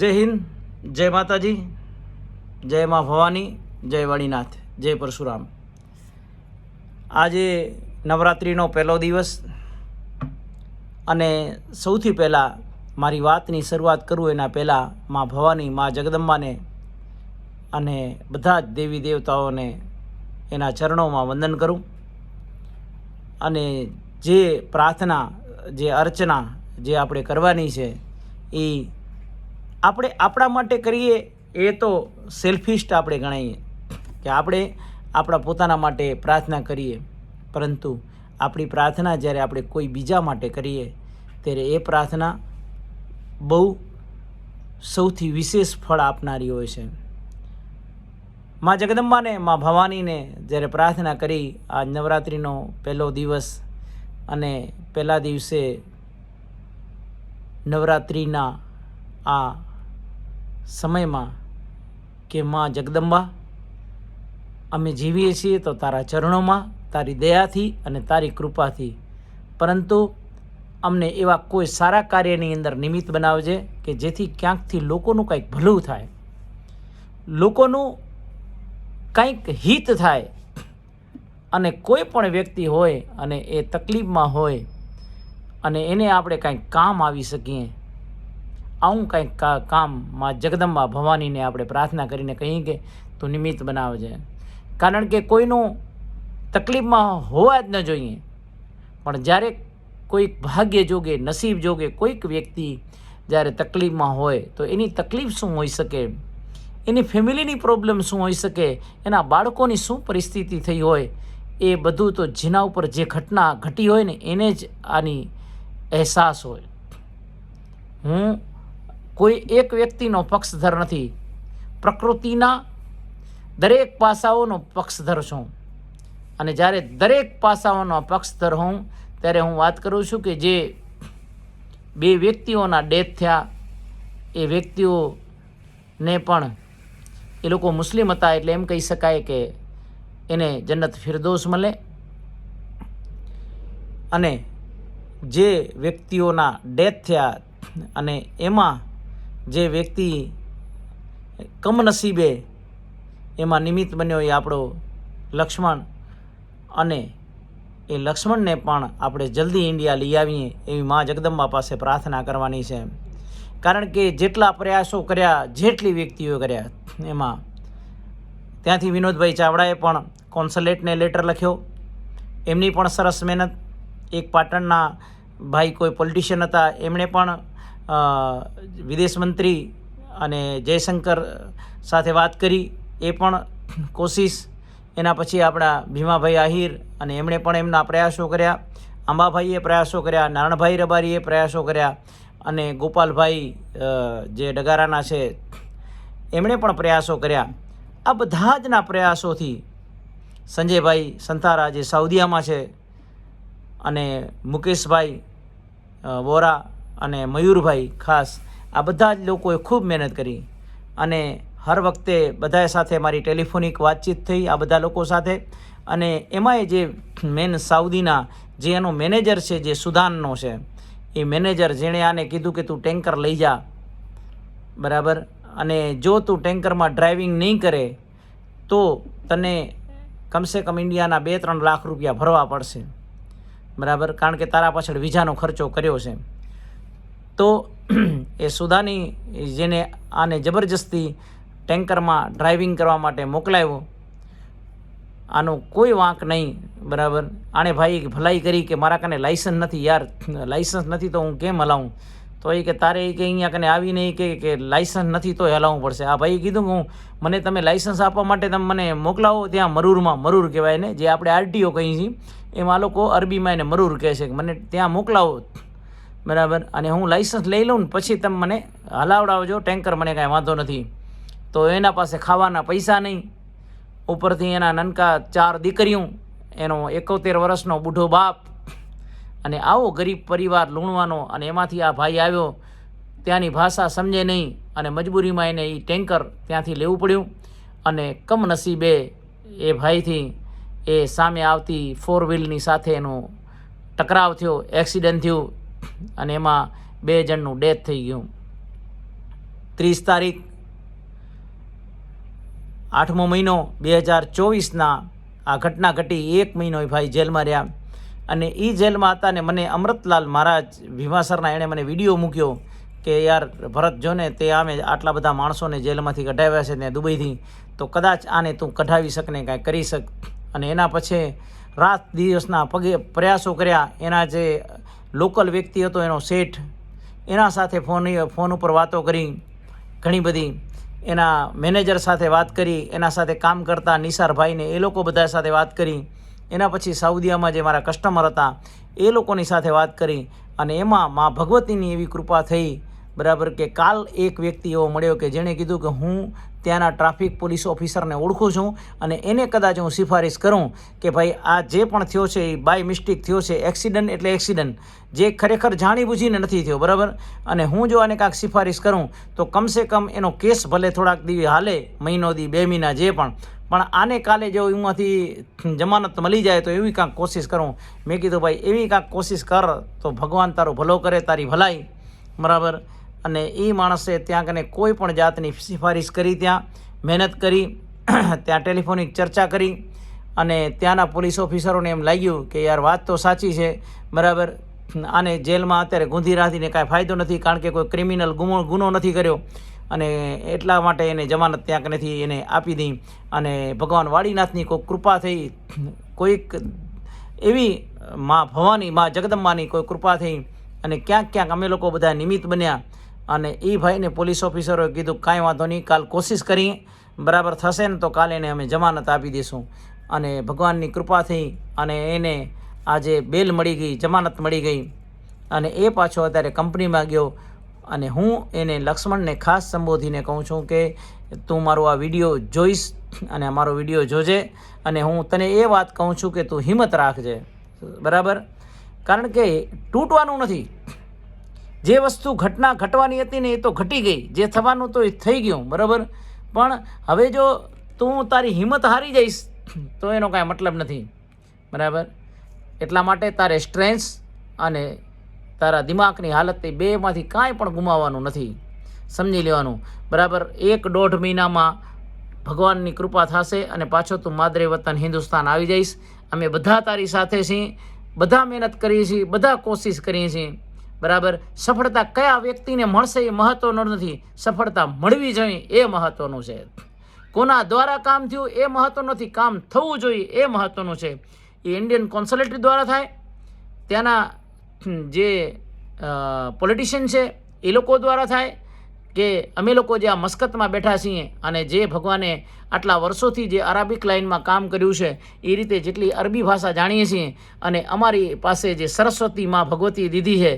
જય હિન્દ, જય માતાજી, જય મા ભવાની, જય વાણીનાથ જય પરશુરામ. આજે નવરાત્રિનો પહેલો દિવસ અને સૌથી પહેલાં મારી વાતની શરૂઆત કરું એના પહેલાં મા ભવાની, મા જગદંબાને અને બધા જ દેવી દેવતાઓને એના ચરણોમાં વંદન કરું. અને જે પ્રાર્થના, જે અર્ચના જે આપણે કરવાની છે એ આપણે આપણા માટે કરીએ એ તો સેલ્ફિસ્ટ આપણે ગણાઈએ. કે આપણે આપણા પોતાના માટે પ્રાર્થના કરીએ. પરંતુ આપણી પ્રાર્થના જ્યારે આપણે કોઈ બીજા માટે કરીએ, ત્યારે એ પ્રાર્થના બહુ સૌથી વિશેષ ફળ આપનારી હોય છે. મા જગદંબાને મા ભવાનીને જ્યારે પ્રાર્થના કરી આ નવરાત્રિનો પહેલો દિવસ અને પહેલા દિવસે નવરાત્રિના આ સમયમાં કે માં જગદંબા, અમે જીવીએ છીએ તો તારા ચરણોમાં, તારી દયાથી અને તારી કૃપાથી. પરંતુ અમને એવા કોઈ સારા કાર્યની અંદર નિમિત્ત બનાવજે કે જેથી ક્યાંકથી લોકોનું કંઈક ભલું થાય. લોકોનું કંઈક હિત થાય. અને કોઈ પણ વ્યક્તિ હોય અને એ તકલીફમાં હોય અને એને આપણે કંઈક કામ આવી શકીએ આવું કંઈક કામમાં, જગદંબા ભવાનીને આપણે પ્રાર્થના કરીને કહીએ કે તું નિમિત્ત બનાવજે. કારણ કે કોઈનું તકલીફમાં હોવા જ ન જોઈએ. પણ જ્યારે કોઈક ભાગ્ય જોગે, નસીબ જોગે, કોઈક વ્યક્તિ જ્યારે તકલીફમાં હોય, તો એની તકલીફ શું હોઈ શકે? એની ફેમિલીની પ્રોબ્લેમ શું હોઈ શકે? એના બાળકોની શું પરિસ્થિતિ થઈ હોય? એ બધું તો જેના ઉપર જે ઘટના ઘટી હોય ને, એને જ આની અહેસાસ હોય. હું કોઈ એક વ્યક્તિનો પક્ષધર નથી. પ્રકૃતિના દરેક પાસાઓનો પક્ષધર છું. અને જ્યારે દરેક પાસાઓનો પક્ષધર હોઉં ત્યારે હું વાત કરું છું કે જે બે વ્યક્તિઓના ડેથ થયા, એ વ્યક્તિઓને પણ એ લોકો મુસ્લિમ હતા એટલે એમ કહી શકાય કે એને જન્નત ફિરદોસ મળે. અને જે વ્યક્તિઓના ડેથ થયા અને એમાં જે વ્યક્તિ કમનસીબે એમાં નિમિત્ત બન્યો એ આપણો લક્ષ્મણ અને એ લક્ષ્મણને પણ આપણે જલ્દી ઇન્ડિયા લઈ આવીએ એવી મા જગદંબા પાસે પ્રાર્થના કરવાની છે. કારણ કે જેટલા પ્રયાસો કર્યા, જેટલી વ્યક્તિઓ કર્યા, એમાં ત્યાંથી વિનોદભાઈ ચાવડાએ પણ કોન્સલેટને લેટર લખ્યો. એમની પણ સરસ મહેનત. એક પાટણના ભાઈ કોઈ પોલિટિશિયન હતા, એમણે પણ વિદેશ મંત્રી અને જયશંકર સાથે વાત કરી. એ પણ કોશિશ એના પછી આપણા ભીમાભાઈ આહિર અને એમણે પણ એમના પ્રયાસો કર્યા. અંબાભાઈએ પ્રયાસો કર્યા, નારણભાઈ રબારીએ પ્રયાસો કર્યા અને ગોપાલભાઈ જે ડગારાના છે, એમણે પણ પ્રયાસો કર્યા. આ બધા જના પ્રયાસોથી સંજયભાઈ સંતારા જે સાઉદીયામાં છે અને મુકેશભાઈ વોરા અને મયુરભાઈ ખાસ, આ બધા જ લોકોએ ખૂબ મહેનત કરી. અને હર વખતે બધા સાથે મારી ટેલિફોનિક વાતચીત થઈ આ બધા લોકો સાથે. અને એમાંય જે મેન સાઉદીના જે એનો મેનેજર છે, જે સુદાનનો છે, એ મેનેજર જેણે આને કીધું કે તું ટેન્કર લઈ જા. બરાબર? અને જો તું ટેન્કરમાં ડ્રાઇવિંગ નહીં કરે, તો તને કમસે કમ ઇન્ડિયાના બે ત્રણ લાખ રૂપિયા ભરવા પડશે. બરાબર? કારણ કે તારા પાછળ વિઝાનો ખર્ચો કર્યો છે. તો એ સુદાની જેને આને જબરજસ્તી ટેન્કરમાં ડ્રાઇવિંગ કરવા માટે મોકલાવ્યો આનો કોઈ વાંક નહીં, બરાબર? આણે ભાઈ ભલાઈ કરી કે મારા કને લાઇસન્સ નથી યાર લાઇસન્સ નથી તો હું કેમ હલાવું? તો એ કે તારે એ કે અહીંયા કને આવીને નહીં કે કે લાઇસન્સ નથી તો હલાવવું પડશે. આ ભાઈએ કીધું કે હું, મને તમે લાઇસન્સ આપવા માટે તમે મને મોકલાવો, ત્યાં મરૂરમાં, મરૂર કહેવાય ને, જે આપણે આરટીઓ કહીએ છીએ, એમાં લોકો અરબીમાં એને મરૂર કહે છે કે મને ત્યાં મોકલાવો. બરાબર? અને હું લાઇસન્સ લઈ લઉં ને પછી તમે મને હલાવડાવજો, ટેન્કર મને કાંઈ વાંધો નથી. તો એના પાસે ખાવાના પૈસા નહીં. ઉપરથી એના નનકા ચાર દીકરીઓ, એનો એકોતેર વર્ષનો બુઢો બાપ અને આવો ગરીબ પરિવાર લૂણવાનો અને એમાંથી આ ભાઈ આવ્યો. ત્યાંની ભાષા સમજે નહીં અને મજબૂરીમાં એને એ ટેન્કર ત્યાંથી લેવું પડ્યું. અને કમનસીબે એ ભાઈથી એ સામે આવતી ફોર વ્હીલની સાથે એનો ટકરાવ થયો એક્સિડન્ટ થયું. અને એમાં બે જણનું ડેથ થઈ ગયું. ત્રીસ તારીખ, આઠમો મહિનો બે હજાર ચોવીસના આ ઘટના ઘટી. એક મહિનો ભાઈ જેલમાં રહ્યા. અને એ જેલમાં હતા ને મને અમૃતલાલ મહારાજ ભીમાસરના એણે મને વીડિયો મૂક્યો કે યાર ભરત જોને તે આમે આટલા બધા માણસોને જેલમાંથી કઢાવ્યા છે ને દુબઈથી, તો કદાચ આને તું કઢાવી શક ને કાંઈ કરી શક. અને એના પછી રાત દિવસના પગે પ્રયાસો કર્યા. એના જે લોકલ વ્યક્તિ હતો, એનો શેઠ. એના સાથે ફોન ફોન ઉપર વાતો કરી ઘણી બધી. એના મેનેજર સાથે વાત કરી, એના સાથે કામ કરતા નિસારભાઈને એ લોકો બધા સાથે વાત કરી. એના પછી સાઉદીયામાં જે મારા કસ્ટમર હતા, એ લોકોની સાથે વાત કરી અને એમાં મા ભગવતીની એવી કૃપા થઈ બરાબર કે કાલ એક વ્યક્તિ એવો મળ્યો કે જેણે કીધું કે હું ત્યાંના ટ્રાફિક પોલીસ ઓફિસરને ઓળખું છું અને એને કદાચ હું સિફારિશ કરું કે ભાઈ આ જે પણ થયો છે એ બાય મિસ્ટેક થયો છે, એક્સિડન્ટ એટલે એક્સિડન્ટ. જે ખરેખર જાણીબૂજીને નથી થયો, બરાબર? અને હું જો આને કાંઈક સિફારિશ કરું તો કમસે કમ એનો કેસ ભલે થોડાક દી હાલે, મહિનો દી, બે મહિના જે પણ. પણ આને કાલે જો એમાંથી જમાનત મળી જાય તો એવી કાંઈક કોશિશ કરું. મેં કીધું, ભાઈ, એવી કાંઈક કોશિશ કર તો ભગવાન તારો ભલો કરે, તારી ભલાઈ. બરાબર? અને એ માણસે ત્યાં કને કોઈ પણ જાતની સિફારિશ કરી, ત્યાં મહેનત કરી, ત્યાં ટેલિફોનિક ચર્ચા કરી અને ત્યાંના પોલીસ ઓફિસરોને એમ લાગ્યું કે યાર વાત તો સાચી છે, બરાબર. આને જેલમાં અત્યારે ગુંધી રાખીને કાંઈ ફાયદો નથી, કારણ કે કોઈ ક્રિમિનલ ગુનો ગુનો નથી કર્યો. અને એટલા માટે એને જમાનત ત્યાં કનેથી એને આપી દઈ અને ભગવાન વાડીનાથની કોઈ કૃપા થઈ, કોઈક એવી મા ભવાની, મા જગદંબાની કોઈ કૃપા થઈ અને ક્યાંક ક્યાંક અમે લોકો બધા નિમિત્ત બન્યા. અને એ ભાઈને પોલીસ ઓફિસરોએ કીધું, કાંઈ વાંધો નહીં, કાલ કોશિશ કરીએ બરાબર થશે ને તો કાલે એને અમે જમાનત આપી દઈશું અને ભગવાનની કૃપાથી અને એને આજે બેલ મળી ગઈ, જમાનત મળી ગઈ. અને એ પાછો અત્યારે કંપનીમાં ગયો. અને હું એને લક્ષ્મણને ખાસ સંબોધીને કહું છું કે, તું મારો આ વીડિયો જોઈશ અને મારો વીડિયો જોજે. અને હું તને એ વાત કહું છું કે તું હિંમત રાખજે. બરાબર? કારણ કે તૂટવાનું નથી. જે વસ્તુ ઘટના ઘટવાની હતી ને એ તો ઘટી ગઈ. જે થવાનું તો એ થઈ ગયું, બરાબર? પણ હવે જો તું તારી હિંમત હારી જઈશ, તો એનો કાંઈ મતલબ નથી, બરાબર? એટલા માટે તારે સ્ટ્રેન્થ અને તારા દિમાગની હાલત એ બેમાંથી કાંઈ પણ ગુમાવવાનું નથી, સમજી લેવાનું, બરાબર? એક દોઢ મહિનામાં ભગવાનની કૃપા થશે અને પાછો તું માદરે વતન હિન્દુસ્તાન આવી જઈશ. અમે બધા તારી સાથે છીએ, બધા મહેનત કરીએ છીએ, બધા કોશિશ કરીએ છીએ. બરાબર? સફળતા કયા વ્યક્તિને મળશે એ મહત્વનો નથી. સફળતા મળવી જોઈએ એ મહત્વનું છે. કોના દ્વારા કામ થયું એ મહત્વ નથી. કામ થવું જોઈએ એ મહત્વનું છે. એ ઇન્ડિયન કોન્સુલેટરી દ્વારા થાય. ત્યાંના જે પોલિટિશિયન છે, એ લોકો દ્વારા થાય. કે અમે લોકો જે આ મસ્કતમાં બેઠા છીએ અને જે ભગવાને આટલા વર્ષોથી જે અરાબિક લાઇનમાં કામ કર્યું છે, એ રીતે જેટલી અરબી ભાષા જાણીએ છીએ અને અમારી પાસે જે સરસ્વતી માં ભગવતી દીધી છે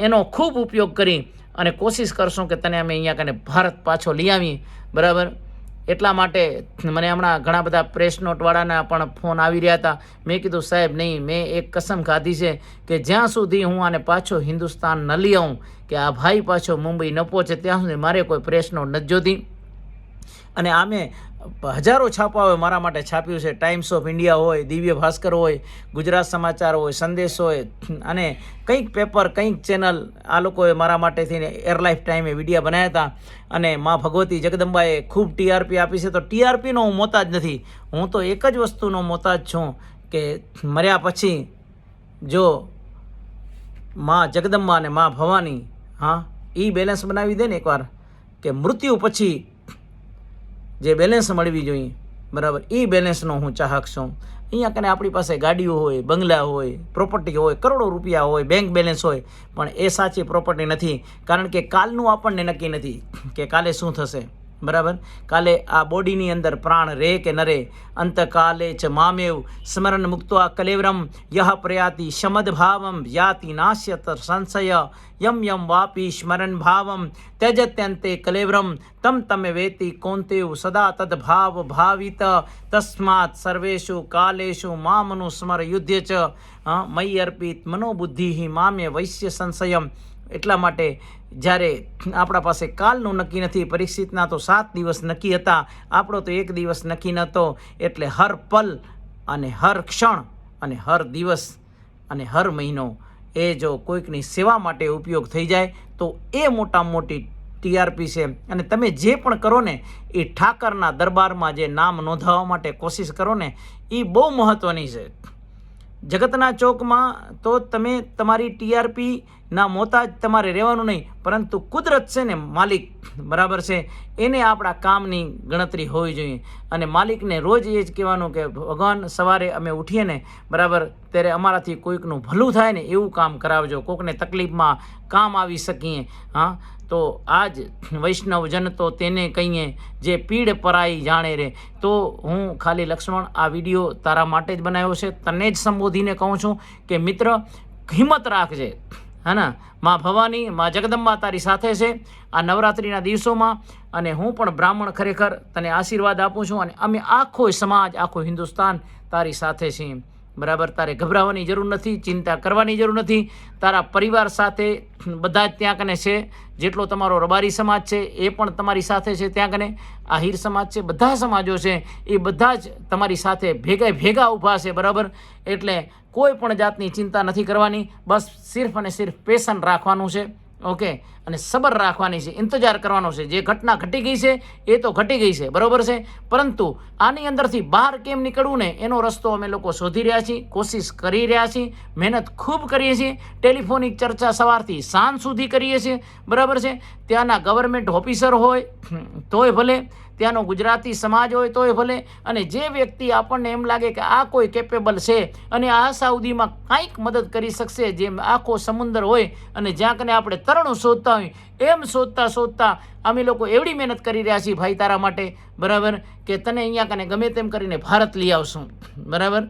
એનો ખૂબ ઉપયોગ કરી અને કોશિશ કરશું કે તને અમે અહીંયા કને ભારત પાછો લઈ આવીએ. બરાબર? એટલા માટે મને હમણાં ઘણા બધા પ્રેસ નોટવાળાના પણ ફોન આવી રહ્યા હતા. મેં કીધું, સાહેબ, નહીં, મેં એક કસમ ખાધી છે કે જ્યાં સુધી હું આને પાછો હિન્દુસ્તાન ન લઈ આવું, કે આ ભાઈ પાછો મુંબઈ ન પહોંચે, ત્યાં સુધી મારે કોઈ પ્રેસ નોટ નથી જોતી. અને આમે હજારો છાપાઓએ મારા માટે છાપ્યું છે. ટાઈમ્સ ઓફ ઇન્ડિયા હોય, દિવ્ય ભાસ્કર હોય, ગુજરાત સમાચાર હોય, સંદેશ હોય, અને કંઈક પેપર કંઈક ચેનલ આ લોકોએ મારા માટે થઈને એરલાઇફ ટાઈમે વિડીયા બનાવ્યા હતા. અને મા ભગવતી જગદંબાએ ખૂબ ટીઆરપી આપી છે. તો ટીઆરપીનો હું મોતાજ નથી. હું તો એક જ વસ્તુનો મોતાજ છું કે મર્યા પછી જો મા જગદંબા અને મા ભવાની, હા એ બેલેન્સ બનાવી દે ને એકવાર, કે મૃત્યુ પછી જે બેલેન્સ મળવી જોઈએ. બરાબર? એ બેલેન્સનો હું ચાહક છું. અહીંયા કને આપણી પાસે ગાડીઓ હોય, બંગલા હોય પ્રોપર્ટી હોય, કરોડો રૂપિયા હોય બેંક બેલેન્સ હોય, પણ એ સાચી પ્રોપર્ટી નથી. કારણ કે કાલનું આપણને નક્કી નથી કે કાલે શું થશે. બરાબર? કાલે આ બોડીની અંદર પ્રાણ રે કે ન રહે? અંતકાલે ચ મામેવ સ્મરણ મુક્ત્વા કલેવરમ યહ પ્રયાતિ શમદ ભાવમ યાતિ નાશ્યત સંશય. યમ યમ વાપી સ્મરણ ભાવમ ત્યજત્યંતે કલેવરમ. તમ તમે વેતિ કોંતેવ સદા તદ ભાવ ભાવિત. તસ્માત સર્વેષુ કાલેષુ મામનુ સ્મર યુધ્ય ચ. અ, મયી અર્પિત એટલા માટે જ્યારે આપણા પાસે કાલનું નક્કી નથી, પરીક્ષિતના તો સાત દિવસ નક્કી હતા, આપણો તો એક દિવસ નક્કી નહોતો, એટલે હર પલ અને હર ક્ષણ અને હર દિવસ અને હર મહિનો એ જો કોઈકની સેવા માટે ઉપયોગ થઈ જાય, તો એ મોટામાં મોટી ટીઆરપી છે. અને તમે જે પણ કરો ને, એ ઠાકરના દરબારમાં જે નામ નોંધાવવા માટે કોશિશ કરો ને, એ બહુ મહત્ત્વની છે. જગતના ચોકમાં તો તમે તમારી ટીઆરપી ના મોતાજ તમારે રહેવાનું નહીં, પરંતુ કુદરત છે ને માલિક બરાબર છે, એને આપણા કામની ગણતરી હોવી જોઈએ. અને માલિકને રોજ એ જ કહેવાનું કે ભગવાન સવારે અમે ઉઠીએ ને બરાબર ત્યારે અમારાથી કોઈકનું ભલું થાય ને એવું કામ કરાવજો. કોકને તકલીફમાં કામ આવી શકીએ, હા? તો આજ વૈષ્ણવજન તો તેને કહીએ, જે પીડ પરાઈ જાણે રે. તો હું ખાલી લક્ષ્મણ, આ વીડિયો તારા માટે જ બનાવ્યો છે. તને જ સંબોધીને કહું છું કે મિત્ર, હિંમત રાખજે. હા મા ભવાની, મા જગદંબા તારી સાથે છે આ નવરાત્રિના દિવસોમાં અને હું પણ બ્રાહ્મણ ખરેખર તને આશીર્વાદ આપું છું અને અમે આખો સમાજ, આખો હિન્દુસ્તાન તારી સાથે છીએ. બરાબર, તારે ગભરાવાની જરૂર નથી, ચિંતા કરવાની જરૂર નથી. તારા પરિવાર સાથે બધા જ ત્યાં કને છે, જેટલો તમારો રબારી સમાજ છે, એ પણ તમારી સાથે છે ત્યાં કને. આહિર સમાજ છે, બધા સમાજો છે, એ બધા જ તમારી સાથે ભેગા ભેગા ઊભા છે, બરાબર? એટલે કોઈ પણ જાતની ચિંતા નથી કરવાની, બસ સિર્ફ અને સિર્ફ પેશન રાખવાનું છે, ઓકે? અને સબર રાખવાની છે, ઇંતજાર કરવાનો છે. જે ઘટના ઘટી ગઈ છે, એ તો ઘટી ગઈ છે. બરાબર છે? પરંતુ આની અંદરથી બહાર કેમ નીકળવું ને, એનો રસ્તો અમે લોકો શોધી રહ્યા છીએ, કોશિશ કરી રહ્યા છીએ, મહેનત ખૂબ કરીએ છીએ. ટેલિફોનિક ચર્ચા સવારથી સાંજ સુધી કરીએ છીએ. બરાબર છે? ત્યાંના ગવર્મેન્ટ ઓફિસર હોય, તોય ભલે. ત્યાંનો ગુજરાતી સમાજ હોય, તોય ભલે. અને જે વ્યક્તિ આપણને એમ લાગે કે આ કોઈ કેપેબલ છે અને આ સાઉદીમાં કાંઈક મદદ કરી શકશે, જેમ આખો સમુદ્ર હોય અને જ્યાં કને આપણે તરણ શોધતા હોય એમ શોધતા શોધતા અમે લોકો એવડી મહેનત કરી રહ્યા છીએ ભાઈ તારા માટે. બરાબર? કે તને અહીંયા કને ગમે તેમ કરીને ભારત લઈ આવશું. બરાબર?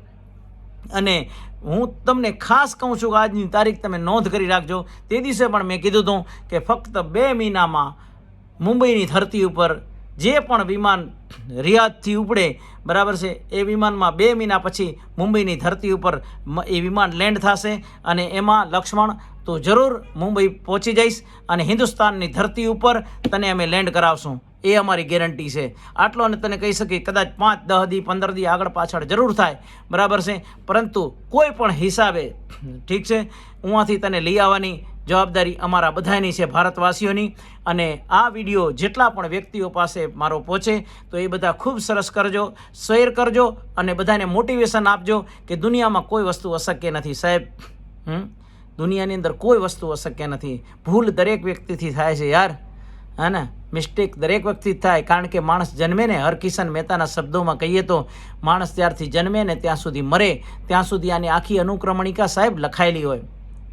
અને હું તમને ખાસ કહું છું કે આજની તારીખ તમે નોંધ કરી રાખજો. તે દિવસે પણ મેં કીધું હતું કે ફક્ત બે મહિનામાં મુંબઈની ધરતી ઉપર જે પણ વિમાન રિયાદથી ઉપડે, બરાબર છે? એ વિમાનમાં બે મહિના પછી મુંબઈની ધરતી ઉપર એ વિમાન લેન્ડ થશે અને એમાં લક્ષ્મણ, તો જરૂર મુંબઈ પહોંચી જઈશ અને હિન્દુસ્તાનની ધરતી ઉપર તને અમે લેન્ડ કરાવશું. એ અમારી ગેરંટી છે. આટલો અને તને કહી શકીએ, કદાચ પાંચ, દહ દી, પંદર દી આગળ પાછળ જરૂર થાય, બરાબર છે? પરંતુ કોઈ પણ હિસાબે, ઠીક છે? ઉहाँથી તને લઈ આવવાની જવાબદારી અમારા બધાની છે ભારતવાસીઓની. અને આ વીડિયો જેટલા પણ વ્યક્તિઓ પાસે મારો પહોંચે, તો એ બધા ખૂબ સરસ કરજો, શેર કરજો અને બધાને મોટિવેશન આપજો કે દુનિયામાં કોઈ વસ્તુ અશક્ય નથી. સાહેબ, હમ? દુનિયાની અંદર કોઈ વસ્તુ અશક્ય નથી. ભૂલ દરેક વ્યક્તિથી થાય છે યાર. હા ને? મિસ્ટેક દરેક વ્યક્તિ થાય. કારણ કે માણસ જન્મે ને હરકિશન મહેતાના શબ્દોમાં કહીએ તો, માણસ ત્યારથી જન્મે ને, ત્યાં સુધી મરે. ત્યાં સુધી આની આખી અનુક્રમણિકા સાહેબ લખાયેલી હોય.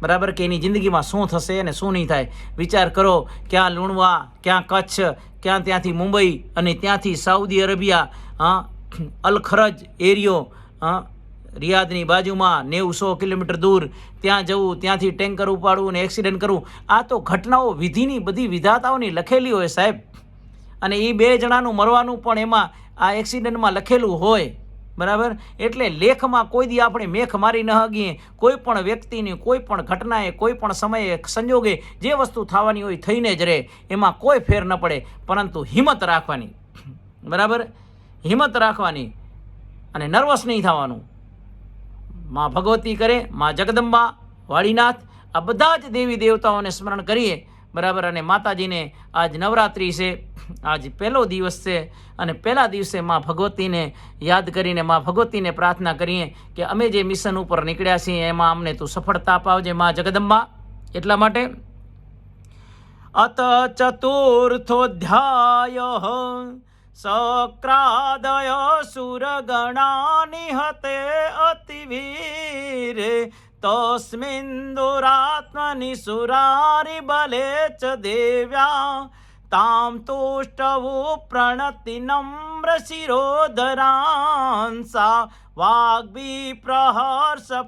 બરાબર, કે એની જિંદગીમાં શું થશે અને શું નહીં થાય. વિચાર કરો, ક્યાં લુણવા, ક્યાં કચ્છ, ક્યાં ત્યાંથી મુંબઈ અને ત્યાંથી સાઉદી અરેબિયા અલખરજ એરિયો રિયાદની બાજુમાં નેવું સો કિલોમીટર દૂર. ત્યાં જવું, ત્યાંથી ટેન્કર ઉપાડવું અને એક્સિડન્ટ કરવું. આ તો ઘટનાઓ વિધિની બધી વિધાતાઓની લખેલી હોય સાહેબ. અને એ બે જણાનું મરવાનું પણ એમાં આ એક્સિડન્ટમાં લખેલું હોય. બરાબર? એટલે લેખમાં કોઈ દી આપણે મેખ મારી ન હગીએ. કોઈ પણ વ્યક્તિની, કોઈ પણ ઘટનાએ, કોઈ પણ સમયે સંજોગે જે વસ્તુ થવાની હોય થઈને જ રહે. એમાં કોઈ ફેર ન પડે. પરંતુ હિંમત રાખવાની. બરાબર? હિંમત રાખવાની. અને નર્વસ નહીં થવાનું. માં ભગવતી કરે, માં જગદંબા, વાળીનાથ, આ બધા જ દેવી દેવતાઓને સ્મરણ કરીએ. બરાબર? અને માતાજીને આજ નવરાત્રિ છે, આજ પહેલો દિવસ છે, અને પહેલા દિવસે માં ભગવતીને યાદ કરીને, માં ભગવતીને પ્રાર્થના કરીએ કે અમે જે મિશન ઉપર નીકળ્યા છીએ, એમાં અમને તું સફળતા અપાવજે માં જગદંબા. એટલા માટે અત ચતુર્થોધ્યાય સક્રાદય સુરગણા નિહતે અતિવીરે તસ્મિન सुरारिबले च देव्या ચ દેવ્યા प्रणति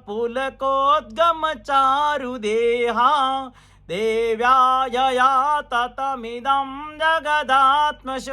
પુલકોદ્ગમ ચારુ દેહા દેવ્યાયયા તતમિદમ જગદાત્મશોક્ત્યા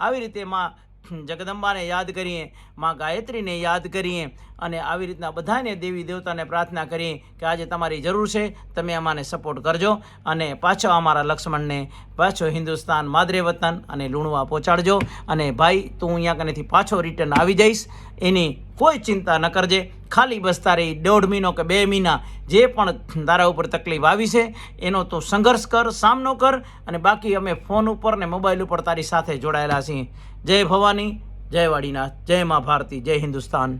આવી રીતે માં જગદંબાને યાદ કરીએ. માં ગાયત્રીને યાદ કરીએ અને આવી રીતના બધાને દેવી દેવતાને પ્રાર્થના કરીએ કે આજે તમારી જરૂર છે, તમે અમાને સપોર્ટ કરજો અને પાછો અમારા લક્ષ્મણને પાછો હિન્દુસ્તાન માદરે વતન અને લુણવા પહોંચાડજો. અને ભાઈ, તું અહીંયા કનેથી પાછો રિટર્ન આવી જઈશ, એની કોઈ ચિંતા ન કરજે. ખાલી બસ તારી દોઢ મહિનો કે બે મહિના જે પણ તારા ઉપર તકલીફ આવી છે, એનો તું સંઘર્ષ કર, સામનો કર અને બાકી અમે ફોન ઉપર ને મોબાઈલ ઉપર તારી સાથે જોડાયેલા છીએ. જય ભવાની. જય વાડીનાથ જય મા ભારતી જય હિન્દુસ્તાન.